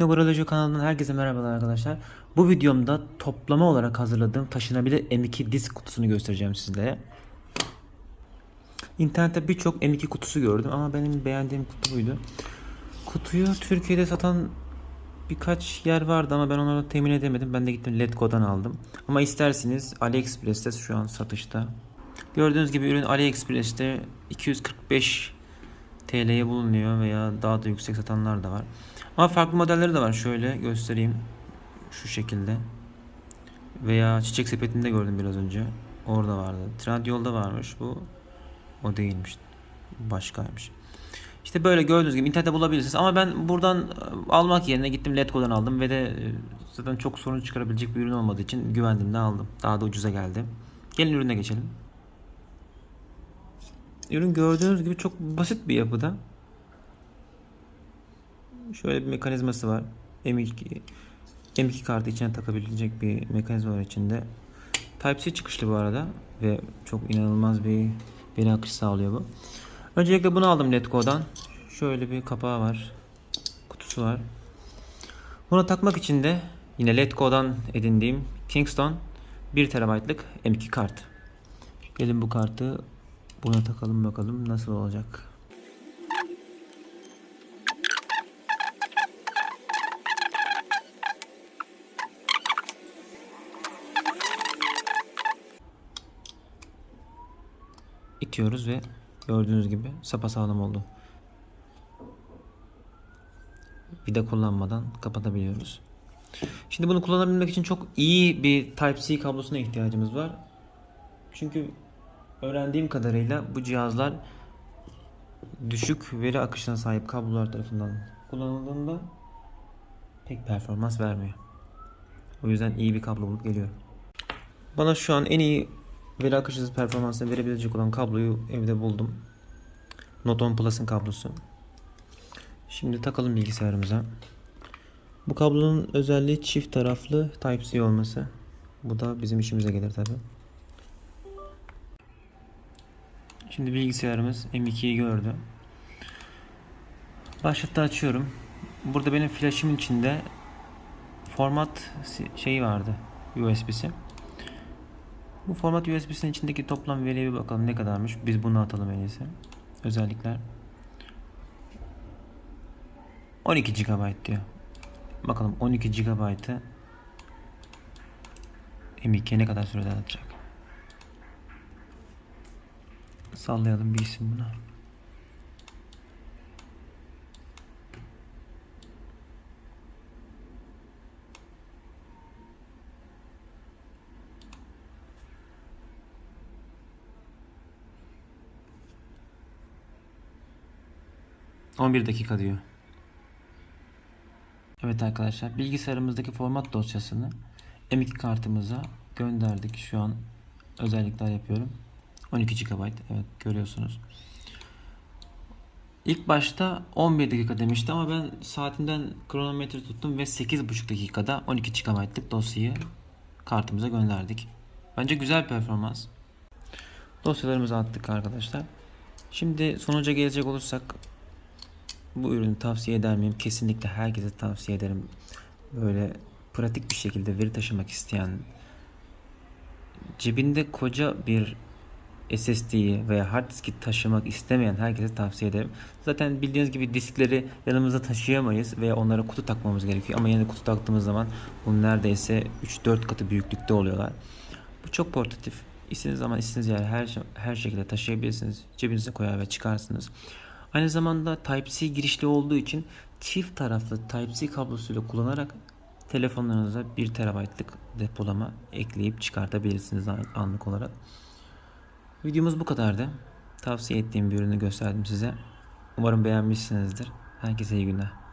Teknoloji kanalından herkese merhabalar arkadaşlar. Bu videomda toplama olarak hazırladığım taşınabilir M2 disk kutusunu göstereceğim sizlere. İnternette birçok M2 kutusu gördüm ama benim beğendiğim kutu buydu. Kutuyu Türkiye'de satan birkaç yer vardı ama ben onları temin edemedim. Ben de gittim Letgo'dan aldım. Ama isterseniz AliExpress'te şu an satışta. Gördüğünüz gibi ürün AliExpress'te 245 TL'ye bulunuyor veya daha da yüksek satanlar da var. Ama farklı modelleri de var. Şöyle göstereyim. Şu şekilde. Veya çiçek sepetinde gördüm biraz önce. Orada vardı. Trendyol'da varmış bu. O değilmiş. Başkaymış. İşte böyle gördüğünüz gibi internette bulabilirsiniz. Ama ben buradan e, almak yerine gittim Letgo'dan aldım ve de e, zaten çok sorun çıkarabilecek bir ürün olmadığı için güvendim de aldım. Daha da ucuza geldi. Gelin ürüne geçelim. Ürün gördüğünüz gibi çok basit bir yapıda. Şöyle bir mekanizması var. M2 M2 kartı içine takabilecek bir mekanizma var içinde. Type-C çıkışlı bu arada ve çok inanılmaz bir veri akışı sağlıyor bu. Öncelikle bunu aldım Letgo'dan. Şöyle bir kapağı var. Kutusu var. Bunu takmak için de yine Letgo'dan edindiğim Kingston 1 TB'lık M2 kart. Gelin bu kartı buna takalım bakalım nasıl olacak. İtiyoruz ve gördüğünüz gibi sapasağlam oldu. Vida kullanmadan kapatabiliyoruz. Şimdi bunu kullanabilmek için çok iyi bir Type-C kablosuna ihtiyacımız var. Çünkü öğrendiğim kadarıyla bu cihazlar düşük veri akışına sahip kablolar tarafından kullanıldığında pek performans vermiyor. O yüzden iyi bir kablo bulup geliyorum. Bana şu an en iyi veri akışı performansını verebilecek olan kabloyu evde buldum. Note 10 Plus'ın kablosu. Şimdi takalım bilgisayarımıza. Bu kablonun özelliği çift taraflı Type-C olması. Bu da bizim işimize gelir tabi. Şimdi bilgisayarımız M2'yi gördü. Başlıkta açıyorum. Burada benim flash'ımın içinde format şeyi vardı. USB'si. Bu format USB'sinin içindeki toplam veriye bir bakalım ne kadarmış. Biz bunu atalım en iyisi. Özellikler. 12 GB diyor. Bakalım 12 GB'ı M2'ye ne kadar sürede atacak. Sallayalım bir isim buna. ...11 dakika diyor. Evet arkadaşlar bilgisayarımızdaki format dosyasını M2 kartımıza gönderdik. Şu an özellikler yapıyorum. 12 GB evet görüyorsunuz. İlk başta 11 dakika demişti ama ben saatinden kronometre tuttum ve 8,5 dakikada 12 GB'lık dosyayı kartımıza gönderdik. Bence güzel performans. Dosyalarımızı attık arkadaşlar. Şimdi sonuca gelecek olursak bu ürünü tavsiye eder miyim? Kesinlikle herkese tavsiye ederim. Böyle pratik bir şekilde veri taşımak isteyen, cebinde koca bir SSD'yi veya hard diski taşımak istemeyen herkese tavsiye ederim. Zaten bildiğiniz gibi diskleri yanımızda taşıyamayız veya onlara kutu takmamız gerekiyor. Ama yine kutu taktığımız zaman bu neredeyse 3-4 katı büyüklükte oluyorlar. Bu çok portatif. İstediğiniz zaman istediğiniz yere her, her şekilde taşıyabilirsiniz. Cebinize koyar ve çıkarsınız. Aynı zamanda Type-C girişli olduğu için çift taraflı Type-C kablosuyla kullanarak telefonlarınıza 1 TB'lık depolama ekleyip çıkartabilirsiniz anlık olarak. Videomuz bu kadardı. Tavsiye ettiğim bir ürünü gösterdim size. Umarım beğenmişsinizdir. Herkese iyi günler.